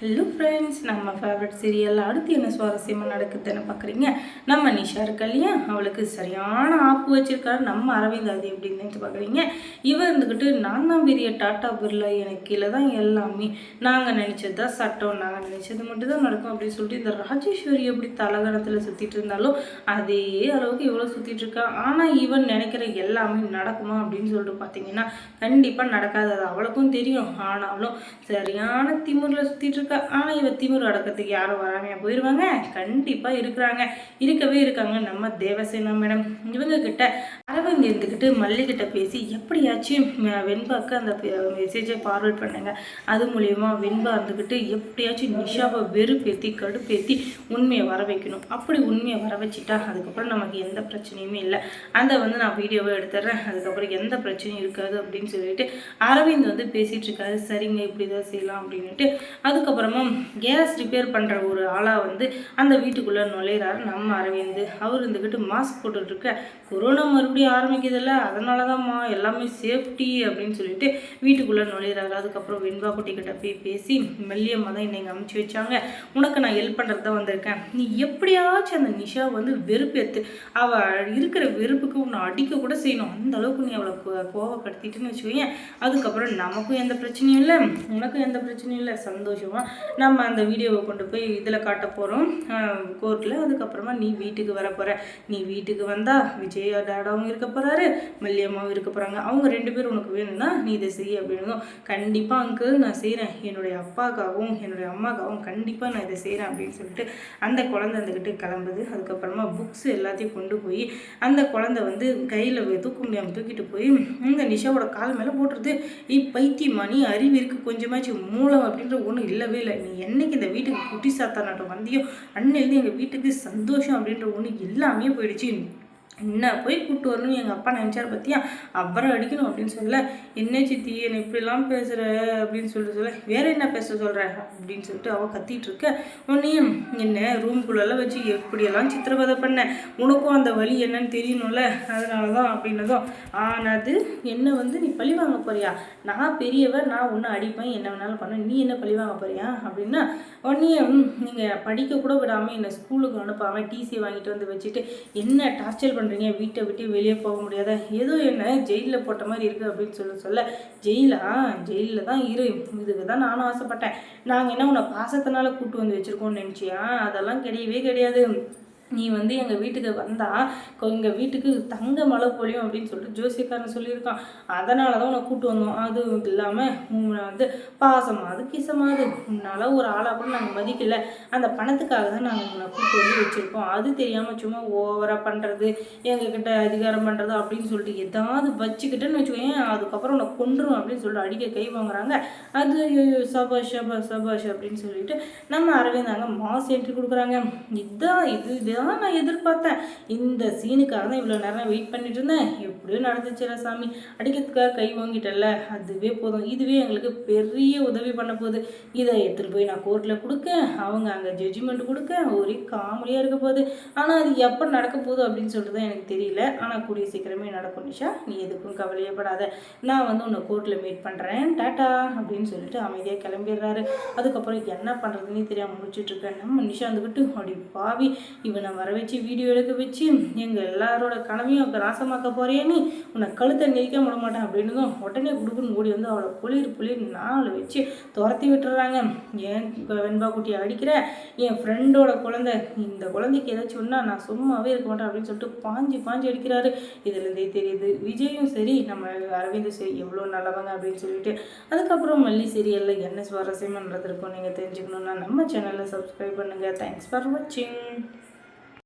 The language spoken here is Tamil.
ஹலோ ஃப்ரெண்ட்ஸ் நம்ம ஃபேவரட் சீரியல் அடுத்து என்ன சுவாரஸ்யமாக நடக்குதுன்னு பார்க்குறீங்க? நம்ம நிஷா இருக்கா இல்லையா? அவளுக்கு சரியான ஆப்பு வச்சுருக்காரு. நம்ம அரவிந்த் அது எப்படின்னு நினைச்சு பார்க்குறீங்க. இவர் இருந்துக்கிட்டு நான் தான் பெரிய டாட்டா பிர்லா எனக்கு கீழே தான் எல்லாமே. நாங்கள் நினச்சது தான் சட்டம் நாங்கள் நினச்சது மட்டும் தான் நடக்கும் அப்படின்னு சொல்லிட்டு இந்த ராஜேஸ்வரி எப்படி தலகணத்தில் சுற்றிட்டு இருந்தாலும் அதே அளவுக்கு இவ்வளோ சுற்றிட்டு இருக்கா. ஆனால் இவன் நினைக்கிற எல்லாமே நடக்குமா அப்படின்னு சொல்லிட்டு பார்த்தீங்கன்னா கண்டிப்பாக நடக்காது. அது அவளுக்கும் தெரியும். ஆனாலும் சரியான திமுறில் சுற்றிட்டு இருக்கா ஆனால் இவ திமிர் அடக்கத்துக்கு யாரும் வராமையா போயிடுவாங்க கண்டிப்பாக இருக்கிறாங்க. இருக்கவே இருக்காங்க. நம்ம தேவசேனா மேடம். இவங்க கிட்ட அரவிந்த் இருந்துக்கிட்டு மல்லிகிட்ட பேசி எப்படியாச்சும் ம- வெண்பாக்கு அந்த மெசேஜை ஃபார்வர்ட் பண்ணுங்க. அது மூலயமா வெண்பா இருந்துக்கிட்டு எப்படியாச்சும் நிஷாவை வெறுப்பேற்றி கடுப்பேற்றி உண்மையை வர வைக்கணும். அப்படி உண்மையை வர வச்சுட்டா அதுக்கப்புறம் நமக்கு எந்த பிரச்சனையுமே இல்லை. அந்த வந்து நான் வீடியோவை எடுத்துடுறேன். அதுக்கப்புறம் எந்த பிரச்சனையும் இருக்காது அப்படின்னு சொல்லிட்டு அரவிந்த் வந்து பேசிகிட்டு இருக்காரு சரிங்க இப்படி தான் செய்யலாம் அப்படின்னுட்டு. அதுக்கப்புறமா கேஸ் ரிப்பேர் பண்ணுற ஒரு ஆளாக வந்து அந்த வீட்டுக்குள்ளே நுழையிறாரு. நம்ம அரவிந்த். அவர் இருந்துக்கிட்டு மாஸ்க் போட்டுட்ருக்க கொரோனா மறுபடியும் ஆரம்பிக்குதுல்ல? அதனால தான்மா எல்லாமே சேஃப்டி அப்படின்னு சொல்லிட்டு வீட்டுக்குள்ளே நுழையிறாரு. அதுக்கப்புறம் வெண்பா குட்டிக்கிட்ட போய் பேசி மெல்லியம்மா தான் என்னை அமுச்சு வச்சாங்க. உனக்கு நான் ஹெல்ப் பண்ணுறது தான் வந்திருக்கேன். நீ எப்படியாச்சும் அந்த நிஷா வந்து வெறுப்பேற்று அவள் இருக்கிற வெறுப்புக்கு உன்னை அடிக்க கூட செய்யணும். அந்த அளவுக்கு நீ அவளை கோ- கோவப்படுத்திட்டுன்னு வச்சுக்கோயேன் அதுக்கப்புறம் நமக்கும் எந்த பிரச்சனையும் இல்லை. உனக்கும் எந்த பிரச்சனையும் இல்லை. சந்தோஷமாக நம்ம அந்த வீடியோவை கொண்டு போய் இதில் காட்ட போகிறோம் கோர்ட்டில் அதுக்கப்புறமா நீ வீட்டுக்கு வர போகிற நீ வீட்டுக்கு வந்தால் விஜய் டேடாவும் இருக்கு போகிறாரு மல்லியம்மாவும் இருக்க போகிறாங்க அவங்க ரெண்டு பேரும் உனக்கு வேணும்னா நீ இதை செய் அப்படின்னதும் கண்டிப்பாக அங்கிள் நான் செய்கிறேன் என்னுடைய அப்பாக்காகவும் என்னுடைய அம்மாக்காகவும் கண்டிப்பாக நான் இதை செய்கிறேன் அப்படின்னு சொல்லிட்டு அந்த குழந்தை வந்துக்கிட்டு கிளம்புது. அதுக்கப்புறமா புக்ஸ் எல்லாத்தையும் கொண்டு போய் அந்த குழந்தை வந்து கையில் தூக்க முடியாமல் தூக்கிட்டு போய் இந்த நிஷாவோட கால் மேலே போட்டுருது. நீ பைத்தியமா நீ அறிவு இருக்குது கொஞ்சமாச்சு மூலம் அப்படின்ற ஒன்றும் இல்லவே இல்லை. நீ என்னைக்கு இந்த வீட்டுக்கு குட்டி சாத்தானாட்டம் வந்தியோ அன்னிலேருந்து எங்கள் வீட்டுக்கு சந்தோஷம் அப்படின்ற ஒன்று எல்லாமே போயிடுச்சு. என்ன போய் கூப்பிட்டு வரணும் எங்கள் அப்பா நினச்சார் பற்றியா அப்புறம் அடிக்கணும் அப்படின்னு சொல்ல என்ன சித்தி என்னை இப்படிலாம் பேசுகிற அப்படின்னு சொல்லிட்டு சொல்ல வேற என்ன பேச சொல்கிற அப்படின்னு சொல்லிட்டு அவள் கத்திட்டு இருக்க. உன்னையும் என்ன ரூம்குள்ளெல்லாம் வச்சு எப்படியெல்லாம் சித்திரவதை பண்ண? உனக்கும் அந்த வழி என்னன்னு தெரியணும்ல. அதனால தான் அப்படின்னதும் ஆனது என்னை வந்து நீ பழி வாங்க போறியா? நான் பெரியவன் நான் ஒன்று அடிப்பேன். என்ன வேணாலும் பண்ண. நீ என்ன பழி வாங்க போறியா? அப்படின்னா உன்னையும் நீங்கள் படிக்க கூட விடாமல் என்னை ஸ்கூலுக்கு அனுப்பாமல் டிசி வாங்கிட்டு வந்து வச்சுட்டு என்ன டார்ச்சர் பண்ணுறீங்க வீட்டை விட்டு வெளியே போக முடியாத? ஏதோ என்ன ஜெயிலில் போட்ட மாதிரி இருக்குது அப்படின்னு சொல்ல சொல்ல. ஜெயிலா? ஜெயிலில் தான் இரு. இதுக்கு தான் நானும் ஆசைப்பட்டேன். நாங்கள் என்ன உன்னை பாசத்தினால கூட்டு வந்து வச்சுருக்கோம்னு நினச்சியா? அதெல்லாம் கிடையவே கிடையாது. நீ வந்து எங்கள் வீட்டுக்கு வந்தால் எங்கள் வீட்டுக்கு தங்க மழை பொழியும் அப்படின்னு சொல்லிட்டு ஜோசியக்காரன் சொல்லியிருக்கான். அதனால தான் உன்னை கூட்டு வந்தோம். அதுவும் இல்லாமல் உன்னை வந்து பாசமாவது கிசமாவது உன்னால் ஒரு ஆளாக கூட நாங்கள் மதிக்கல. அந்த பணத்துக்காக தான் நாங்கள் உன்னை கூட்டு வந்து வச்சுருக்கோம். அது தெரியாமல் சும்மா ஓவராக பண்ணுறது எங்ககிட்ட அதிகாரம் பண்ணுறது அப்படின்னு சொல்லிட்டு எதாவது வச்சுக்கிட்டேன்னு வச்சுக்கோயேன் அதுக்கப்புறம் உன்னை கொன்றும் அப்படின்னு சொல்லிட்டு அடிக்க கை வாங்குறாங்க. அது ஐயோ, சபாஷ் சபாஷ் சபாஷ் அப்படின்னு சொல்லிட்டு நம்ம அரவிந்தாங்க மாஸ் என்ட்ரி கொடுக்குறாங்க. இதான் இது இதுதான் நான் எதிர்பார்த்தேன். இந்த சீனுக்காக தான் இவ்வளோ நேரம் வெயிட் பண்ணிட்டு இருந்தேன். எப்படியோ நடந்துச்சுல சாமி அடிக்கிறதுக்காக கை வாங்கிட்டல அதுவே போதும். இதுவே எங்களுக்கு பெரிய உதவி பண்ண போகுது. இதை எடுத்துகிட்டு போய் நான் கோர்ட்டில் கொடுக்க அவங்க அங்கே ஜட்ஜ்மெண்ட் கொடுக்க ஒரே காமெடியாக இருக்க போகுது. ஆனால் அது எப்போ நடக்க போகுது அப்படின்னு சொல்லிட்டு தான் எனக்கு தெரியல. ஆனால் கூடிய சீக்கிரமே நடக்கும் நிஷா. நீ எதுக்கும் கவலையப்படாத. நான் வந்து உன்னை கோர்ட்டில் மீட் பண்ணுறேன் டாட்டா அப்படின்னு சொல்லிட்டு அமைதியாக கிளம்பிடுறாரு. அதுக்கப்புறம் என்ன பண்ணுறதுன்னே தெரியாமல் முடிச்சுட்டு இருக்கேன் நம்ம நிஷா வந்துக்கிட்டு அப்படி பாவி இவனை வர வச்சு வீடியோ எடுக்க வச்சு எங்கள் எல்லாரோட கனவையும் ராசமாக்க போகிறேன்னு உன்னை கழுத்தை நெரிக்க விட மாட்டேன் அப்படின்னதும் உடனே குடுக்குன்னு ஓடி வந்து அவளை புளிர் புளிர் நாலு வச்சு துரத்தி விட்டுறாங்க. ஏன் இப்போ வெண்பா குட்டியை அடிக்கிற? என் ஃப்ரெண்டோட குழந்தை. இந்த குழந்தைக்கு ஏதாச்சும் ஒன்றா நான் சும்மாவே இருக்க மாட்டேன் அப்படின்னு சொல்லிட்டு பாஞ்சு பாஞ்சு அடிக்கிறாரு. இதுலேருந்தே தெரியுது விஜயும் சரி நம்ம அரவிந்தும் சரி எவ்வளோ நல்லவங்க அப்படின்னு சொல்லிட்டு. அதுக்கப்புறம் மல்லி சீரியலில் என்ன சுவாரஸ்யமாக நடந்திருக்கும் நீங்கள் தெரிஞ்சுக்கணுன்னா நம்ம சேனலை சப்ஸ்கிரைப் பண்ணுங்கள் தேங்க்ஸ் ஃபார் வாட்சிங்